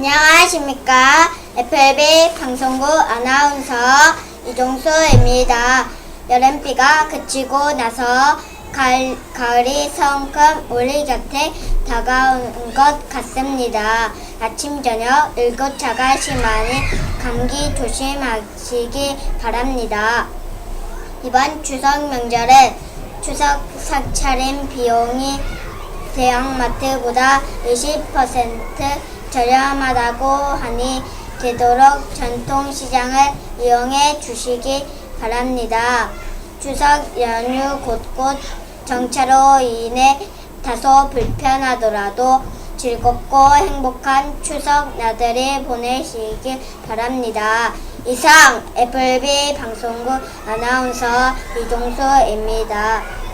안녕하십니까. FLB 방송국 아나운서 이종수입니다. 여름비가 그치고 나서 가을, 가을이 성큼 우리 곁에 다가온 것 같습니다. 아침 저녁 일교차가 심하니 감기 조심하시기 바랍니다. 이번 추석 명절에 추석 사차림 비용이 대형마트보다 20% 저렴하다고 하니 되도록 전통시장을 이용해 주시기 바랍니다. 추석 연휴 곳곳 정차로 인해 다소 불편하더라도 즐겁고 행복한 추석 나들이 보내시길 바랍니다. 이상 FB 방송국 아나운서 이종수입니다.